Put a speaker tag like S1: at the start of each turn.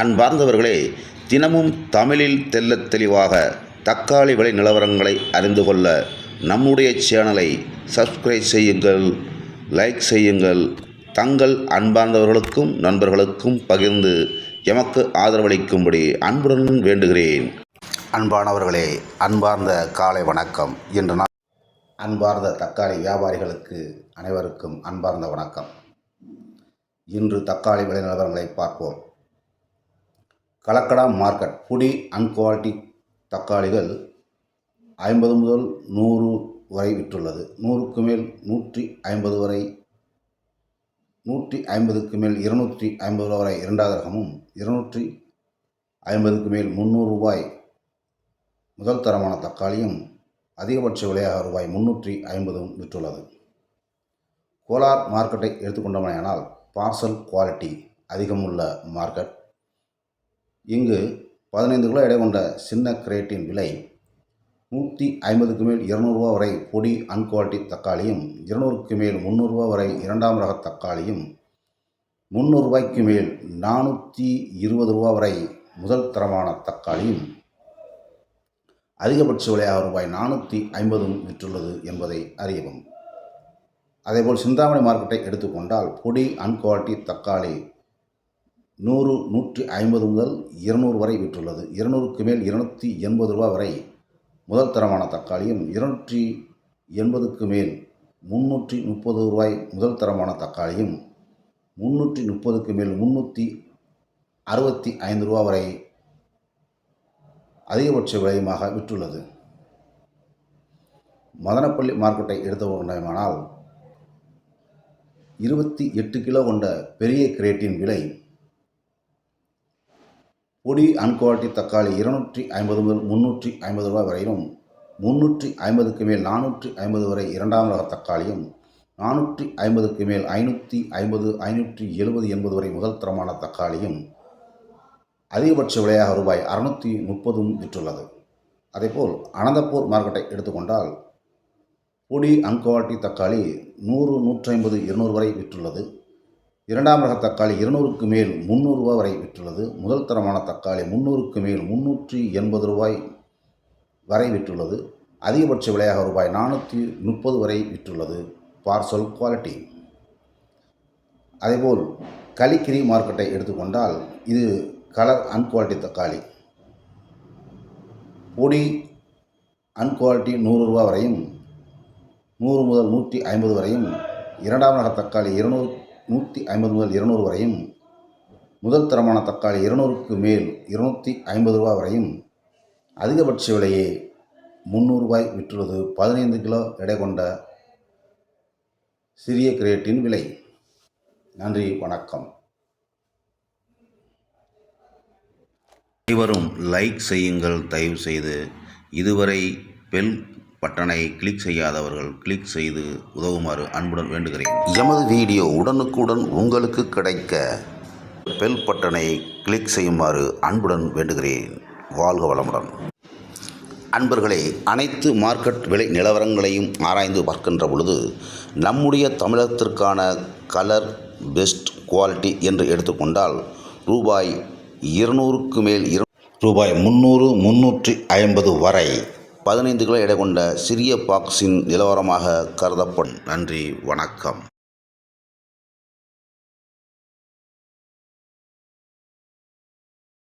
S1: அன்பார்ந்தவர்களே தினமும் தமிழில் தெள்ளத் தெளிவாக தக்காளி விலை நிலவரங்களை அறிந்து கொள்ள நம்முடைய சேனலை சப்ஸ்கிரைப் செய்யுங்கள் லைக் செய்யுங்கள். தங்கள் அன்பார்ந்தவர்களுக்கும் நண்பர்களுக்கும் பகிர்ந்து எமக்கு ஆதரவளிக்கும்படி அன்புடன் வேண்டுகிறேன். அன்பானவர்களே அன்பார்ந்த காலை வணக்கம். இன்று நான் அன்பார்ந்த தக்காளி வியாபாரிகளுக்கு அனைவருக்கும் அன்பார்ந்த வணக்கம். இன்று தக்காளி விலை நிலவரங்களை பார்ப்போம். கலக்கடா மார்க்கெட் புடி அன்குவாலிட்டி தக்காளிகள் ஐம்பது முதல் நூறு வரை விற்றுள்ளது. நூறுக்கு மேல் நூற்றி ஐம்பது வரை நூற்றி ஐம்பதுக்கு மேல் இருநூற்றி ஐம்பது ரூபாய் வரை இரண்டாவது ரகமும் இருநூற்றி ஐம்பதுக்கு மேல் முந்நூறு ரூபாய் முதல் தரமான தக்காளியும் அதிகபட்ச விலையாக ரூபாய் முந்நூற்றி ஐம்பதும் விற்றுள்ளது. கோலார் மார்க்கெட்டை எடுத்துக்கொண்டோமேயானால் பார்சல் குவாலிட்டி அதிகமுள்ள மார்க்கெட். இங்கு பதினைந்து கிலோ எடை கொண்ட சின்ன கிரேட்டின் விலை நூற்றி ஐம்பதுக்கு மேல் இருநூறுவா வரை பொடி அன்குவாலிட்டி தக்காளியும் இருநூறுக்கு மேல் முந்நூறுரூவா வரை இரண்டாம் ரக தக்காளியும் முந்நூறுரூபாய்க்கு மேல் நானூற்றி இருபது ரூபா வரை முதல் தரமான தக்காளியும். அதிகபட்ச விலையாக ரூபாய் நானூற்றி ஐம்பதும் விற்றுள்ளது என்பதை அறியவும். அதேபோல் சிந்தாமணி மார்க்கெட்டை எடுத்துக்கொண்டால் பொடி அன்குவாலிட்டி தக்காளி நூறு நூற்றி ஐம்பது முதல் இருநூறு வரை விற்றுள்ளது. இருநூறுக்கு மேல் இருநூற்றி எண்பது ரூபா வரை முதல் தரமான தக்காளியும் இருநூற்றி எண்பதுக்கு மேல் முந்நூற்றி முப்பது ரூபாய் முதல் தரமான தக்காளியும் முந்நூற்றி முப்பதுக்கு மேல் முந்நூற்றி அறுபத்தி ஐந்து ரூபா வரை அதிகபட்ச விலையுமாக விற்றுள்ளது. மதனப்பள்ளி மார்க்கெட்டை எடுத்துக்கொண்டோமானால் இருபத்தி எட்டு கிலோ கொண்ட பெரிய கிரேட்டின் விலை பொடி அன்குவாலிட்டி தக்காளி இருநூற்றி ஐம்பது முதல் முந்நூற்றி ஐம்பது ரூபாய் வரையிலும் முந்நூற்றி ஐம்பதுக்கு மேல் நானூற்றி ஐம்பது வரை இரண்டாம் ரக தக்காளியும் நானூற்றி ஐம்பதுக்கு மேல் ஐநூற்றி ஐம்பது ஐநூற்றி எழுபது எண்பது வரை முதல் தரமான தக்காளியும் அதிகபட்ச விலையாக ரூபாய் அறுநூற்றி முப்பதும் விற்றுள்ளது. அதேபோல் அனந்தப்பூர் மார்க்கெட்டை எடுத்துக்கொண்டால் பொடி அன்குவாலிட்டி தக்காளி நூறு நூற்றி ஐம்பது இருநூறு வரை விற்றுள்ளது. இரண்டாம் ரக தக்காளி இருநூறுக்கு மேல் முந்நூறுரூவா வரை விற்றுள்ளது. முதல் தரமான தக்காளி முந்நூறுக்கு மேல் முந்நூற்றி எண்பது ரூபாய் வரை விற்றுள்ளது. அதிகபட்ச விலையாக ரூபாய் நானூற்றி முப்பது வரை விற்றுள்ளது. Parcel quality. அதேபோல் களிக்கிரி மார்க்கெட்டை எடுத்துக்கொண்டால் இது கலர் அன்குவாலிட்டி தக்காளி. பொடி அன்குவாலிட்டி நூறு ரூபா வரையும் நூறு முதல் நூற்றி ஐம்பது வரையும் இரண்டாம் ரக தக்காளி இருநூறு நூற்றி ஐம்பது முதல் இருநூறு வரையும் முதல் தரமான தக்காளி இருநூறுக்கு மேல் இருநூற்றி ஐம்பது ரூபா வரையும் அதிகபட்ச விலையே முந்நூறுபாய் விற்றுள்ளது. பதினைந்து கிலோ எடை கொண்ட சிறிய கிரேட்டின் விலை. நன்றி வணக்கம். அனைவரும் லைக் செய்யுங்கள். தயவு செய்து இதுவரை பெல் பட்டனை கிளிக் செய்யாதவர்கள் கிளிக் செய்து உதவுமாறு அன்புடன் வேண்டுகிறேன். எமது வீடியோ உடனுக்குடன் உங்களுக்கு கிடைக்க பெல் பட்டனை கிளிக் செய்யுமாறு அன்புடன் வேண்டுகிறேன். வாழ்க வளமுடன். அன்பர்களே அனைத்து மார்க்கெட் விலை நிலவரங்களையும் ஆராய்ந்து பார்க்கின்ற பொழுது நம்முடைய தமிழகத்திற்கான கலர் பெஸ்ட் குவாலிட்டி என்று எடுத்துக்கொண்டால் ரூபாய் இருநூறுக்கு மேல் இரு ரூபாய் முந்நூறு முந்நூற்றி ஐம்பது வரை பதினைந்து கிலோ எடை கொண்ட சிறிய பாக்ஸின் நிலவரமாக கருதப்படும். நன்றி வணக்கம்.